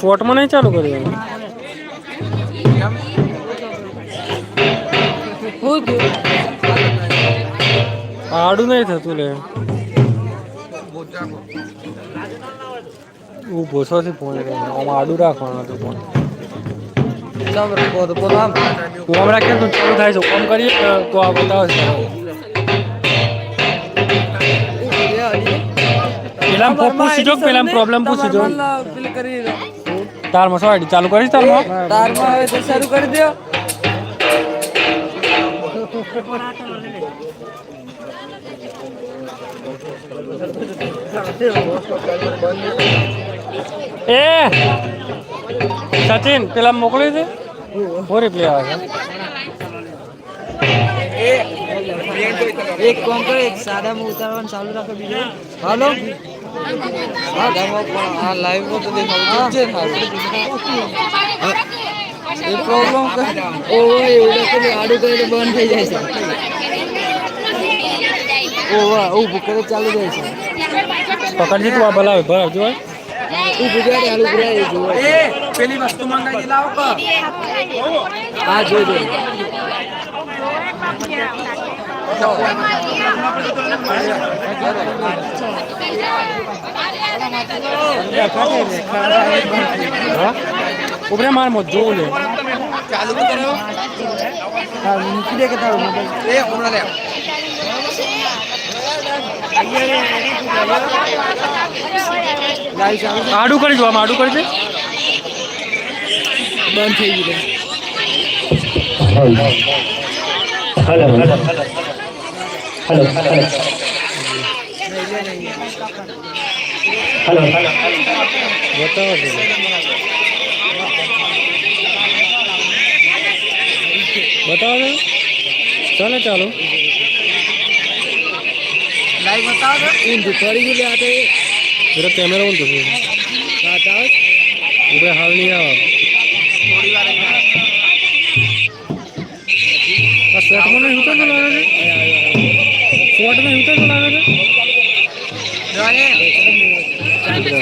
શોર્ટમાં નહીં ચાલુ કર્યું શું થયું આડું નહીં થતું લે. હું છો થી ફોન આમાં આડું રાખવાનું હતું ફોન આમ. રાખીએ તો ચાલુ થાય છે. ફોન કરીએ તો આ બતાવે છે. પેલા પૂછી જો પેલા પ્રોબ્લેમ પૂછી જો. પેલી કરી દો તારમાં શું ચાલુ કરીશ તારમાં? તારમાં હવે તો શરૂ કરી દો એ! સચિન પેલા મોકલી દે હું પ્લે આવે એક કોમ કરો એક સાદામાં ઉતારવાનું ચાલુ રાખો બીજો. હાલો? હા ગામમાં પણ આ લાઈવમાં તો દેખાવું છે? એ પ્રોબ્લેમ એવું આડું તો બંધ થઈ જાય છે. ઓવર ઊભું કરે ચાલુ જાય છે. પકડજી તું આ ભલાવે ભરાવ જો ઊભું પેલી વસ્તુ લાવો કો. હા જો ઉભરે માર મોત જોવું લે. ચાલુ તો કરો હા મૂકી દે કે તારો મોબાઈલ એ હમણાં લે? આડું કરી જોવા આડું કરી દે. બંધ થઈ ગયું. Hello hello hello hello hello બતાવો છે બતાવો છે ચાલે ચાલો. લાઈવ બતાવો ઊંધું પડી ગયું આ તે. એટલે કેમેરા ઊંધો છે આવે છે? ઉભરે હાલ નહીં આવે. આ શોર્ટમાં નહીં ઉતરતો લાગે છે? શોર્ટમાં ઉતરતો લાગે છે?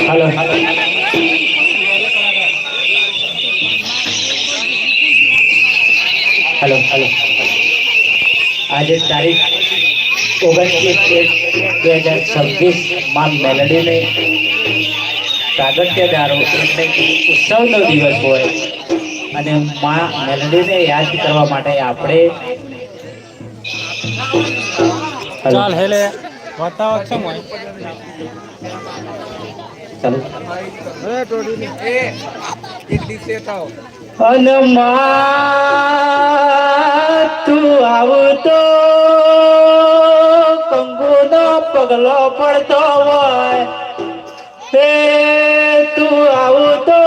હેલો. હેલો. હેલો આજે તારીખ ઓગણત્રીસ એક બે હજાર છવ્વીસમાં મેલડીને પ્રાગટ્યદારો એટલે ઉત્સવનો દિવસ હોય. અને મા મેલડીને યાદ કરવા માટે આપણે ચાલ હેલે. બતાવો છે મોય ચાલો. હવે ટોટીની. એ એક દિવસે થાવ હનુમાન તું આવતો કંગુનો પગલો પડતો હોય. હે તું આવતો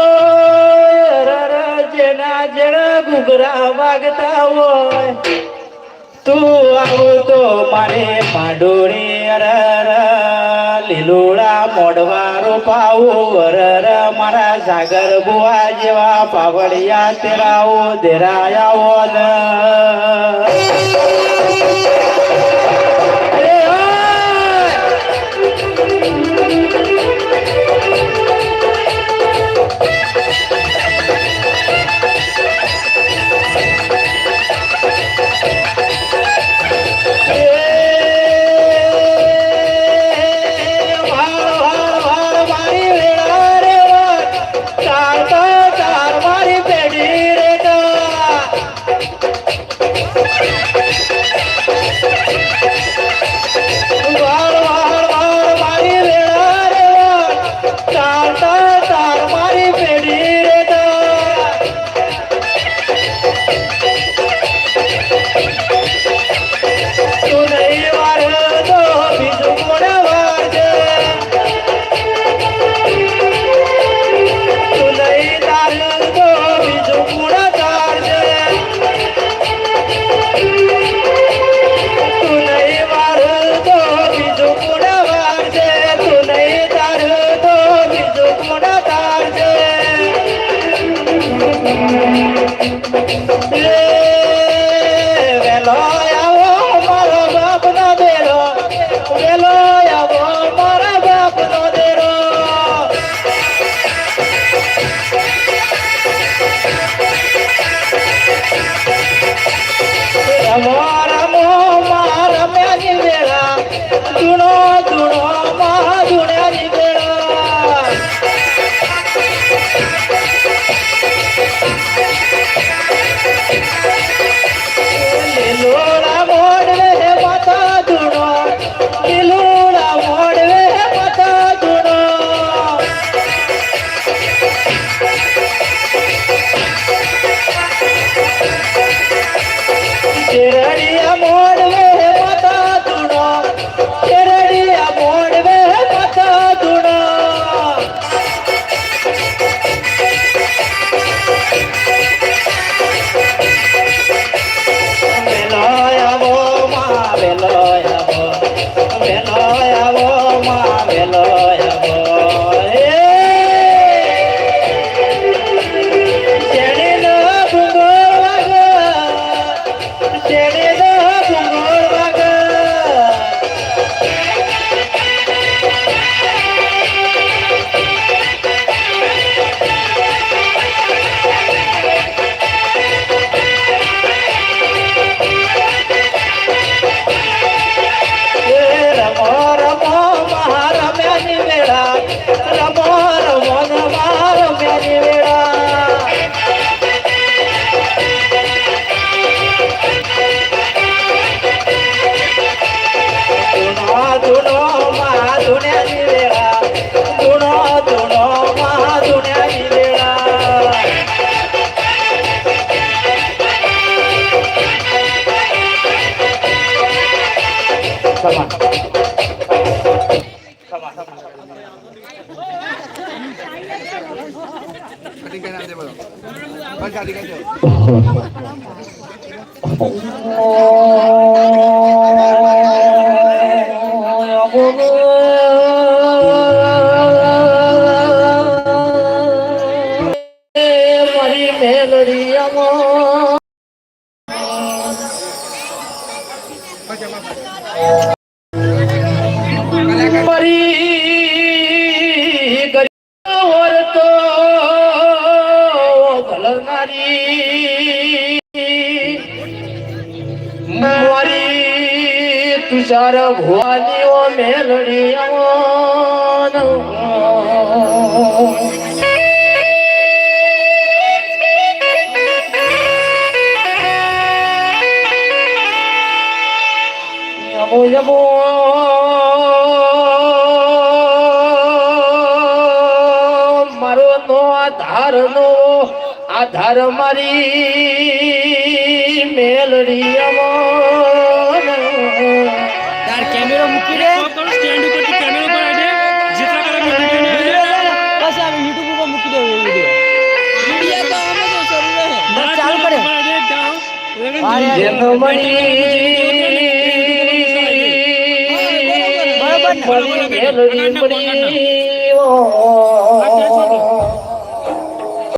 રર જેના જેણા ઘૂઘરા વાગતા હોય. તું આવતો મારે પાંડોળી અરર, લીલોડા મોડવા રોપાવો અરર, મારા સાગર બુઆ જેવા પાવડિયા તેરાઓ દેરાયા ન cheiraria amor. Come on. Come મારી તુષાર ભવાની ઓ મેલડી યમો યમો મારો નો આધાર નો આધાર મારી મેલડી અમન તાર કેમેરો મૂકી દે સ્ટેન્ડ ઉપરથી કેમેરો પર આજે જેટલા કલાક આવી આ યુટ્યુબ ઉપર મૂકી દે વિડિયો વીડિયો તો અમે તો શરૂ રહે બસ ચાલુ કરે જન્મણી બરાબર મેલડી મળી ઓ